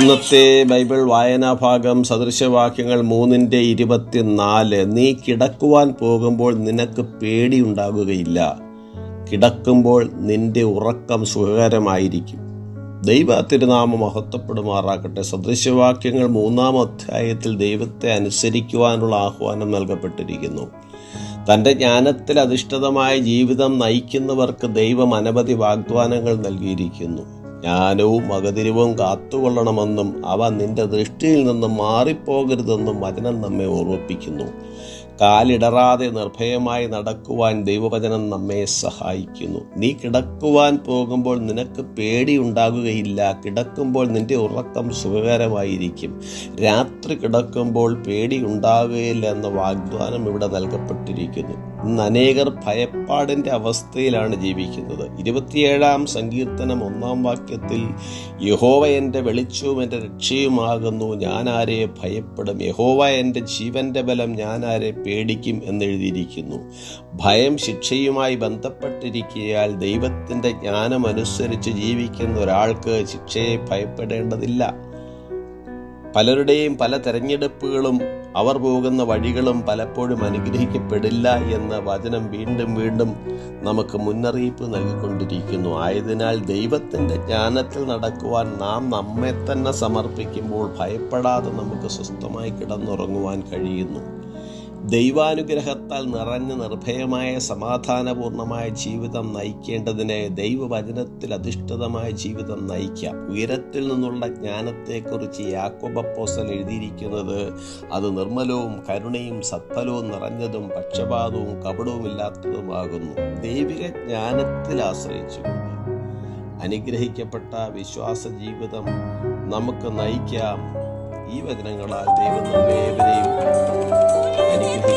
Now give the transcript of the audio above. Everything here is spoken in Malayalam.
ഇന്നത്തെ ബൈബിൾ വായനാ ഭാഗം സദൃശവാക്യങ്ങൾ മൂന്നിന്റെ ഇരുപത്തിനാല്. നീ കിടക്കുവാൻ പോകുമ്പോൾ നിനക്ക് പേടിയുണ്ടാകുകയില്ല. കിടക്കുമ്പോൾ നിന്റെ ഉറക്കം സുഖകരമായിരിക്കും. ദൈവ തിരുനാമം മഹത്വപ്പെടുമാറാക്കട്ടെ സദൃശവാക്യങ്ങൾ മൂന്നാം അധ്യായത്തിൽ ദൈവത്തെ അനുസരിക്കുവാനുള്ള ആഹ്വാനം നൽകപ്പെട്ടിരിക്കുന്നു. തന്റെ ജ്ഞാനത്തിൽ അധിഷ്ഠിതമായ ജീവിതം നയിക്കുന്നവർക്ക് ദൈവം അനവധി വാഗ്ദാനങ്ങൾ നൽകിയിരിക്കുന്നു. ജ്ഞാനവും മകതിരിവും കാത്തുകൊള്ളണമെന്നും അവ നിന്റെ ദൃഷ്ടിയിൽ നിന്നും മാറിപ്പോകരുതെന്നും വചനം നമ്മെ ഓർമ്മിപ്പിക്കുന്നു. കാലിടറാതെ നിർഭയമായി നടക്കുവാൻ ദൈവവചനം നമ്മെ സഹായിക്കുന്നു. നീ കിടക്കുവാൻ പോകുമ്പോൾ നിനക്ക് പേടി പേടിയുണ്ടാകുകയില്ല. കിടക്കുമ്പോൾ നിന്റെ ഉറക്കം സുഖകരമായിരിക്കും. രാത്രി കിടക്കുമ്പോൾ പേടി പേടിയുണ്ടാകുകയില്ല എന്ന വാഗ്ദാനം ഇവിടെ നൽകപ്പെട്ടിരിക്കുന്നു. ഇന്ന് അനേകർ ഭയപ്പാടിന്റെ അവസ്ഥയിലാണ് ജീവിക്കുന്നത്. ഇരുപത്തിയേഴാം സങ്കീർത്തനം ഒന്നാം വാക്യത്തിൽ യഹോവ എന്റെ വെളിച്ചവും എന്റെ രക്ഷയുമാകുന്നു. ഞാൻ ആരെ ഭയപ്പെടും? യഹോവ എന്റെ ജീവന്റെ ബലം ഞാൻ ആരെ പേടിക്കും എന്നെഴുതിയിരിക്കുന്നു. ഭയം ശിക്ഷയുമായി ബന്ധപ്പെട്ടിരിക്കയാൽ ദൈവത്തിന്റെ ജ്ഞാനമനുസരിച്ച് ജീവിക്കുന്ന ഒരാൾക്ക് ശിക്ഷയെ ഭയപ്പെടേണ്ടതില്ല. പലരുടെയും പല തെരഞ്ഞെടുപ്പുകളും അവർ പോകുന്ന വഴികളും പലപ്പോഴും അനുഗ്രഹിക്കപ്പെടില്ല എന്ന വചനം വീണ്ടും വീണ്ടും നമുക്ക് മുന്നറിയിപ്പ് നൽകിക്കൊണ്ടിരിക്കുന്നു. ആയതിനാൽ ദൈവത്തിന്റെ ജ്ഞാനത്തിൽ നടക്കുവാൻ നാം നമ്മെ തന്നെ സമർപ്പിക്കുമ്പോൾ ഭയപ്പെടാതെ നമുക്ക് സ്വസ്ഥമായി കിടന്നുറങ്ങുവാൻ കഴിയുന്നു. ദൈവാനുഗ്രഹത്താൽ നിറഞ്ഞ നിർഭയമായ സമാധാനപൂർണമായ ജീവിതം നയിക്കേണ്ടതിന് ദൈവവചനത്തിൽ അധിഷ്ഠിതമായ ജീവിതം നയിക്കാം. ഉയരത്തിൽ നിന്നുള്ള ജ്ഞാനത്തെക്കുറിച്ച് യാക്കോബപ്പോസൽ എഴുതിയിരിക്കുന്നത് അത് നിർമ്മലവും കരുണയും സത്ഫലവും നിറഞ്ഞതും പക്ഷപാതവും കപടവും ഇല്ലാത്തതുമാകുന്നു ദൈവിക ജ്ഞാനത്തിൽ ആശ്രയിച്ചുകൊണ്ട് അനുഗ്രഹിക്കപ്പെട്ട വിശ്വാസ ജീവിതം നമുക്ക് നയിക്കാം. ഈ വചനങ്ങളാൽ ദൈവം നമ്മേവരെയും baby.